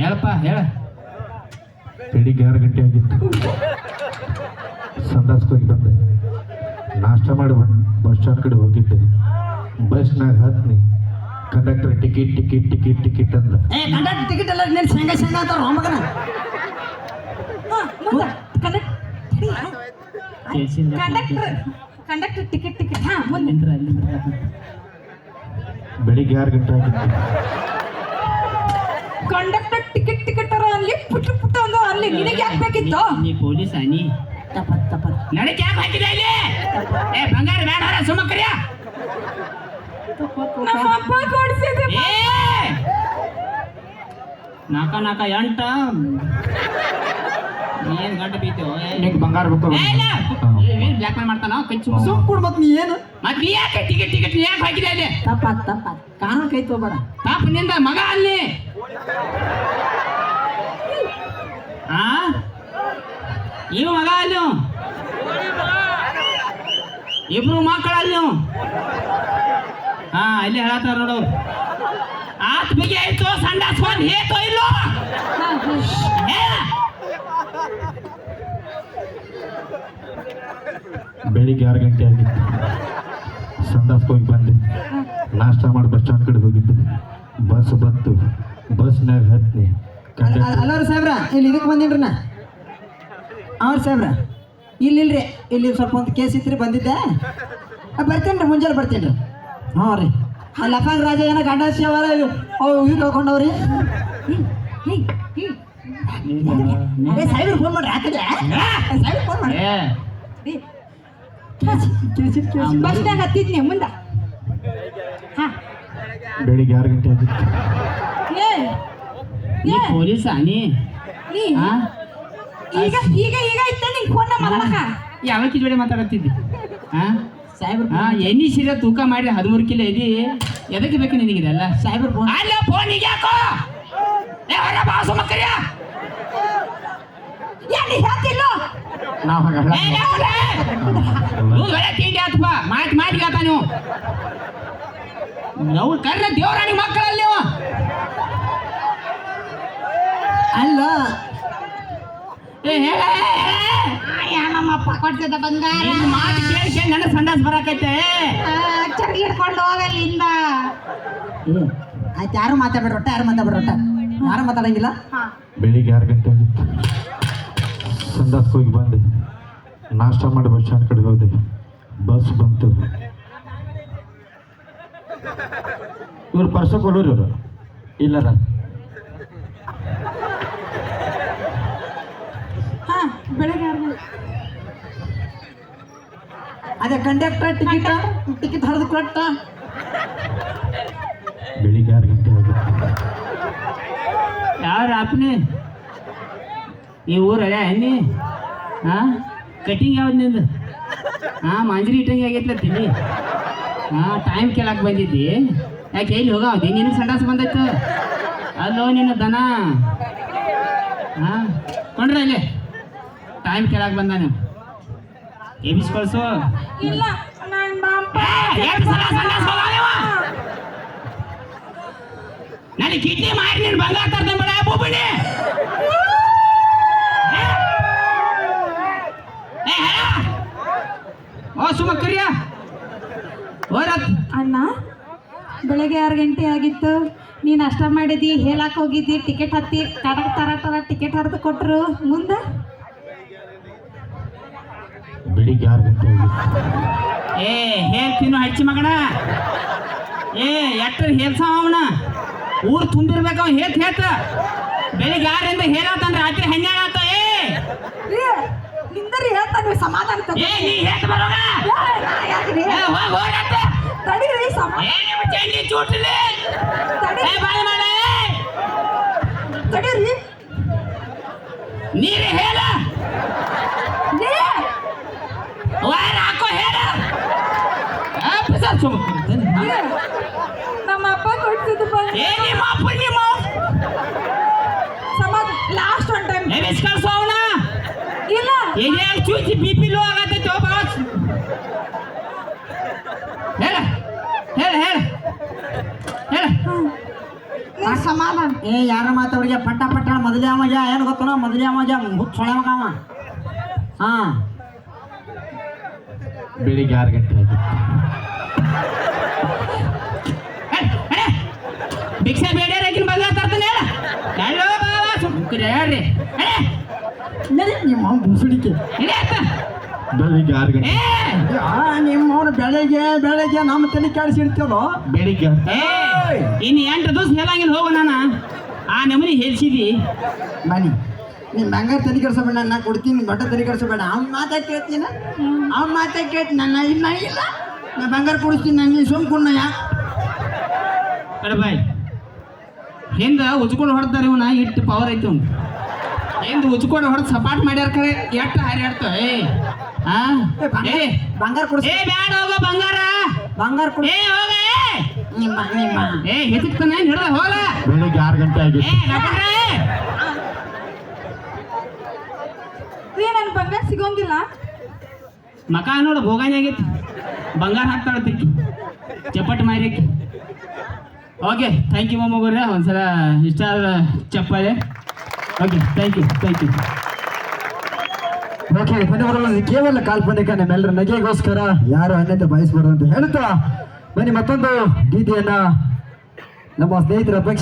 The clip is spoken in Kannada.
ಹೇಳಪ್ಪ ಹೇಳ. ಬೆಳಿಗ್ಗೆ ಆರು ಗಂಟೆ ಆಗಿತ್ತು. ಸಂದಾಸ್ಕೋಗಿ ಬಂದೆ. ನಾಷ್ಟ ಮಾಡಿ ಬಸ್ ಸ್ಟ್ಯಾಂಡ್ ಕಡೆ ಹೋಗಿದ್ದೆ. ಬಸ್ನಾಗ ಹತ್ನಿ. Conductor ticket ticket ticket ticket ಅಂದ. ಏ ಕಂಡಕ್ಟರ್ ಟಿಕೆಟ್ ಎಲ್ಲ ನೀನು ಸಂಘ ಸಂಘ ಅಂತಾರ ಮಗನ? Conductor conductor ticket ticket. ಹಾ ಮುಂದೆ. ನಿಂತ್ರ ಬೆಳಿಗ್ಗೆ ಆರು ಗಂಟೆ ಆಗಿತ್ತು ಕಂಡಕ್ಟರ್ ಟಿಕೆಟ್ ಟಿಕೆಟ್ ಅಲ್ಲಿ ಪುಟ್ಟ ಪುಟ್ಟ ಒಂದು ಅಲ್ಲಿ ನಿನಗೆ ಯಾಕೆ ಬೇಕಿತ್ತು? ನೀ ಪೊಲೀಸ್ ನೀ? ತಪ್ಪ ತಪ್ಪ. ನನಗೆ ಯಾಕೆ ಹಾಕಿದೆ ಇಲ್ಲಿ? ಏ ಬಂಗಾರ ಬೇಡ ಹೊರ ಸುಮ್ಮ ಕರಿಯ ನಮ್ಮ ಅಪ್ಪ ಕೊಡ್ಸಿದೆ ಏ! ನಾಕ ನಾಕ ಎಂಟ. ಏನ್ ಗಂಟ ಬೀತೇವ ನಿಂಗೆ ಬಂಗಾರ ಬೇಕು ಬ್ಲ್ಯಾಕ್ ಮೇಲ್ ಮಾಡ್ತಾನ? ಕೈ ಕೊಡು ಮತ್ ನೀ ಏನು? ಮತ್ ನೀ ಯಾಕೆ ಟಿಕೆಟ್ ಟಿಕೆಟ್ ನೀ ಯಾಕೆ ಹಾಕಿದೆ ಅಲ್ಲಿ? ತಪ್ಪ ತಪ್ಪ ಕಾರಣ ಕೈ ತಗೋಬೇಡ. ಪಾಪ ನಿಂದ ಮಗ ಅಲ್ಲಿ. ಆ ಇವ ಮಗ ಅಲ್ಲಿ. ಇಬ್ರು ಮಕ್ಕಳು ಅಲ್ಲಿ. ಹಾ ಇಲ್ಲಿ ಹೇಳತ್ತಾರ ನೋಡು. ಆತ್ ಬಿಗಿ ಆಯ್ತು ಸಂಡಾಸ್ಕೊಂಡ್ ಹೇತೋ ಇಲ್ಲೋ. ಬೆಳಿಗ್ಗೆ ಆರು ಗಂಟೆ ಆಗಿತ್ತು ಸಂದಾಸ್ಗೆ ಹೋಗಿ ಬಂದೆ. ನಾಷ್ಟ ಮಾಡಿ ಬಸ್ ಸ್ಟ್ಯಾಂಡ್ ಕಡೆ ಹೋಗಿದ್ದೆ. ಬಸ್ ಬಂತು. ಬಸ್ನಾಗ ಹತ್ತಿ ಅಲ್ಲವ್ರ ಸಾಹೇಬ್ರ ಇಲ್ಲಿ ಇದಕ್ಕೆ ಬಂದಿನ್ರಿ ನಾ. ಅವ್ರ ಸಾಹೇಬ್ರ ಇಲ್ಲಿ ಇಲ್ರಿ ಇಲ್ಲಿ ಸ್ವಲ್ಪ ಒಂದು ಕೇಸ್ ಇತ್ರಿ ಬಂದಿದ್ದೆ. ಬರ್ತೇನೆ ರೀ ಮುಂಜಾನೆ ಬರ್ತೇನೆ ರೀ ಹ್ಞೂ ರೀ. ಆ ಅಪ್ಪಂಗ ರಾಜ ಏನೋ ಗಂಡ ಸೇವರ ಅವು ಇವ್. ಕಳ್ಕೊಂಡವ್ರಿ. ಏ ಸಾಹೇಬ್ರು ಫೋನ್ ಮಾಡ್ರಿ ಹಾಕಿದ್ರೆ ಸಾಹೇಬ್ರು ಫೋನ್ ಮಾಡಿ. ಏ, ಬಸ್ ಸ್ಟ್ಯಾಂಡ್ ಹತ್ತಿದ್ನಿ ಮುಂದ. ಹಾ. ಬೆಳಿಗ್ಗೆ ಆರು ಗಂಟೆ ನೀ ಏ ಪೊಲೀಸ್ ನೀ? ನೀ? ಹಾ? ಈಗ ಈಗ ಈಗ ಇತ್ತ ನಿಂಗೆ ಫೋನ್ ಮಾತಾಡಕ ಜೋಡಿ ಮಾತಾಡತ್ತಿದ್ದಿ? ಹಾ? ಸಾಹೇಬ್ರು ಹಾ ಎಣ್ಣಿ ಸೀರೆ ತೂಕ ಮಾಡಿ ಹದಿಮೂರು ಕಿಲೋ ಇದಿ ಎದಕ್ಕೆ ಬೇಕು ನಿನಗಿದೆಲ್ಲ? ಸಾಹೇಬ್ರು ಫೋನ್ ಅಲ್ಲ ಫೋನಿಗೆ ಯಾಕೋ ಏ ಹೊರ ಬಾಸು ಏನ್ ಹೇಳ್ತಿಲ್ಲ? ನಾವು ಹಾಗಲ್ಲ ಮಾತು ಮಾತಿಗೆ ಆತ ನೀವು. ನಾವು ಕರ್ರ ದೇವರಾಣಿ ಮಕ್ಕಳಲ್ಲಿ ನೀವು. ಅಲ್ಲ. ನಮ್ಮಪ್ಪ ಬಂಗಾರ. ಮಾತು ನನ್ನ ಸಂಡಾಸ್ ಬರಾಕೈತೆ ಹಿಡ್ಕೊಂಡು ಹೋಗಲ್ಲಿಂದ ಆಯ್ತು ಯಾರು ಮಾತಾಡ್ಬೇಡ ಒಟ್ಟ ಯಾರು ಮಾತಾಡ್ಬೇಡ ಒಟ್ಟ ಯಾರು ಮಾತಾಡಂಗಿಲ್ಲ? ಹಾ ಬೆಳಿಗ್ಗೆ ಆರು ಗಂಟೆ ಹೋಗಿ ಬಂದೆ. ನಾಷ್ಟ ಮಾಡಿ ಬಸ್ ಸ್ಟ್ಯಾಂಡ್ ಕಡೆ ಹೋದೆ. ಬಸ್ ಬಂತು. ಇವ್ರು ಪರ್ಸ ಕೊಡೋರು ಇವರು. ಇಲ್ಲದ. ಹಾ ಬೆಳಗ್ಗೆ ಆರು ಅದೇ ಕಂಡಕ್ಟರ್ ಟಿಕೆಟ್ ಟಿಕೆಟ್ ಹರಿದು ಕೊಟ್ಟ? ಬೆಳಿಗ್ಗೆ ಆರು ಗಂಟೆ ಯಾರು ಯಾರ ಅಪ್ಪನೇ ಈ ಊರ ನೀ ಹಾ? ಕಟಿಂಗ್ ಯಾವ್ದು ನಿಂದು? ಹಾಂ ಮಾಂಜರಿ ಇಟ್ಟಂಗೆ ಆಗೈತ್ಲ ತಿಳಿ ಹಾಂ ಟೈಮ್ ಕೇಳಕ್ಕೆ ಬಂದಿದ್ದಿ. ಯಾಕೆ ಎಲ್ಲಿ ಹೋಗಾವದಿ ನಿನಗೆ ಸಂಡಾಸ ಬಂದೈತು? ಅಲ್ಲೋ ನಿನ್ನ ದನ. ಹಾಂ ಕೊಂಡ್ರೆ ಅಲ್ಲಿ ಟೈಮ್ ಕೇಳಕ್ಕೆ ಬಂದ ನೀವು ಎಬಿಸ್ ಕಳ್ಸು. ನನಗೆ ಕಿಡ್ನಿ ಮಾಡಿ ನೀನು ಬಂಗಾರ ತರ್ತೇನೆ ಬೇಡ ಬೂಬಿಡಿ. ಸುಮ್ಮ ಕರಿಯ. ಓರತ್ ಅಣ್ಣ ಬೆಳಗ್ಗೆ ಆರು ಗಂಟೆ ಆಗಿತ್ತು. ನೀನು ಅಷ್ಟ ಮಾಡಿದಿ ಹೇಳಕ್ ಹೋಗಿದ್ದಿ ಟಿಕೆಟ್ ಹತ್ತಿ ಕಡಕ್ ತರ ತರ ಟಿಕೆಟ್ ಹರಿದು ಕೊಟ್ರು. ಮುಂದೆ? ಬೆಳಿಗ್ಗೆ ಆರು ಗಂಟೆ ಆಗಿತ್ತು. ಏ ಹೇಳ್ತೀನು ಹಚ್ಚಿ ಮಗಣ ಏ ಎಟ್ರ ಹೇಳ್ಸಾವ ಅವನ? ಊರು ತುಂಬಿರ್ಬೇಕು ಅವ ಹೇಳ್ತ ಹೇತ ಬೆಳಿಗ್ಗೆ ಯಾರಿಂದ ಹೇಳತ್ತಂದ್ರೆ ರಾತ್ರಿ ಹನ್ನೆರಡು ಆತ ಏ ನಿಂದರಿ ಹೇಳ್ತಾ ನೀವು ಸಮಾಧಾನ ತಗೋ. ಏ ನೀ ಹೇತ್ ಬರೋಗ ಏ, ನಾ ಯಾಕ್ರಿ? ಏ ಹೋಗ್ ಹೋಗತ್ತ ತಡೀರಿ ಏ ನಿಮ್ಮ ಚಂಡಿ ಚೂಟ್ಲಿ ಏ ಬಾಯ್ ಮಾಡ ತಡೀರಿ. ನೀರು ಹೇಳ. ಲೇ, ವಾರ ಹಾಕೋ ಹೇಳ. ಆ ಪಿಸರ್ ಸುಮ್ಮ ಲೇ, ನಮ್ಮ ಅಪ್ಪ ಕೊಡ್ತಿದ್ದು ಏ ನಿಮ್ಮ ಅಪ್ಪ ನಿಮ್ಮ ಸಮಾಧಾನ ಲಾಸ್ಟ್ ಒನ್ ಟೈಮ್ ಏ ಬಿಸ್ ಕಳ್ಸೋ ಅವನ ಇಲ್ಲ ಎದೆ ಚೂಚಿ ಬಿ ಪಿ ಲೋ ಆಗತ್ತೈತೆ ಬಾಸ್ ಹೇಳ ಹೇಳ ಹೇಳ ಹೇಳ ನೀ ಸಮಾಧಾನ ಏ ಯಾರ ಮಾತಾಡ್ಗೆ ಪಟ್ಟ ಪಟ್ಟ ಮೊದಲೇ ಅವಾಗ ಏನು ಗೊತ್ತನ ಮೊದಲೇ ಅವಾಗ ಹುಚ್ಚ ಸೊಳೆ ಮಗ ಅವ ಹಾ ಬೆಳಿಗ್ಗೆ ಆರು ಗಂಟೆ ಆಗಿತ್ತು ಭಿಕ್ಷೆ ಬೇಡ್ಯಾರ ಆಕಿನ ಬಂಗಾರ ತರ್ತಾನೆ ಹೇಳ ಎಲ್ಲೋ ಬಾವ ಸುಮ್ಕಿರಿ ಹೇಳ್ರಿ ಏ, ನಡಿ ನಿಮ್ಮ ಅತ್ತ. ಬೆಳಿಗ್ಗೆ ಆರು ಗಂಟೆ. ಏ, ನಿಮ್ಮ ಅವನು ಬೆಳಗ್ಗೆ ಬೆಳಗ್ಗೆ ನಮ್ಮ ತಲೆ ಕೆಡಿಸಿಡ್ತೀವೋ ಬೆಳಿಗ್ಗೆ ಇನ್ನು ಎಂಟು ದಿವಸ ಹೇಳಂಗಿಲ್ಲ ಹೋಗು ನಾನು. ಆ ನಮೂನಿ ಹೇಳ್ಸಿದಿ. ಬನ್ನಿ ನಿಮ್ಮ ಬಂಗಾರ ತಲೆ ಕೆಡಿಸಬೇಡ ನಾ ಕೊಡ್ತೀನಿ ಬಟ್ಟೆ ತಲೆ ಕೆಡಿಸಬೇಡ ಅವ್ನ ಮಾತಾ ಕೇಳ್ತೀನ ಅವ್ನ ಮಾತಾ ಕೇಳ್ತೀನಿ ನನ್ನ ಇಲ್ಲ ಇಲ್ಲ. ನಾ ಬಂಗಾರ ಕೊಡಿಸ್ತೀನಿ ನಂಗೆ ಸುಮ್ಕೊಂಡು ಯಾ? ಬಾಯ್ ಹಿಂದೆ ಉಚ್ಕೊಂಡು ಹೊಡ್ತಾರೆ ಇವನ? ಇಟ್ಟು ಪವರ್ ಐತಿ ಅವ್ನು ಹಿಂದ ಉಜ್ಕೊಂಡು ಹೊಡೆದು ಸಪಾಟ್ ಮಾಡ್ಯಾರ ಕರೆ ಎಷ್ಟು ಹಾರ್ಯಾಡ್ತೋ ಏ? ಆ? ಏ ಬಂಗಾರ ಕೊಡಿಸ್. ಏ ಬ್ಯಾಡ ಹೋಗೋ ಬಂಗಾರ. ಬಂಗಾರ ಕೊಡಿ ಏ ಹೋಗ ಏ. ನಿಮ್ಮ ನಿಮ್ಮ. ಏ ಹಿಡ್ದ ಹೋಗ. ಬೆಳಿಗ್ಗೆ ಆರು ಗಂಟೆ ಏ ಆಗಿತ್ತು ಲಪಡ್ರೆ. ರೀ ನನ್ ಬಂಗಾರ ಸಿಗೋಂಗಿಲ್ಲ. ಮಕ ನೋಡು ಭೋಗಾನಿ ಆಗೈತಿ. ಬಂಗಾರ ಹಾಕ್ತಾಳ ತಿಕ್ಕಿ ಚಪ್ಪಟ್ ಮಾರಿಕ್ಕಿ ಓಕೆ ಥ್ಯಾಂಕ್ ಯು ಮೊಮ್ಮಗವ್ರೆ ಒಂದ್ಸಲ ಇಷ್ಟ ಆದ ಚಪ್ಪಾಳೆ. Okay thank you thank you okay ಧನ್ಯವಾದಗಳು. ಕೇವಲ ಕಾಲ್ಪನಿಕ ನಮ್ಮೆಲ್ಲರ ನಗೆಗೋಸ್ಕರ. ಯಾರು ಅನ್ಯತೆ ಬಯಸ್ಬಾರ್ದು ಅಂತ ಹೇಳ್ತಾ ಬನ್ನಿ ಮತ್ತೊಂದು ಗೀತೆಯನ್ನ. ನಮ್ಮ ಸ್ನೇಹಿತರ ಅಪೇಕ್ಷೆ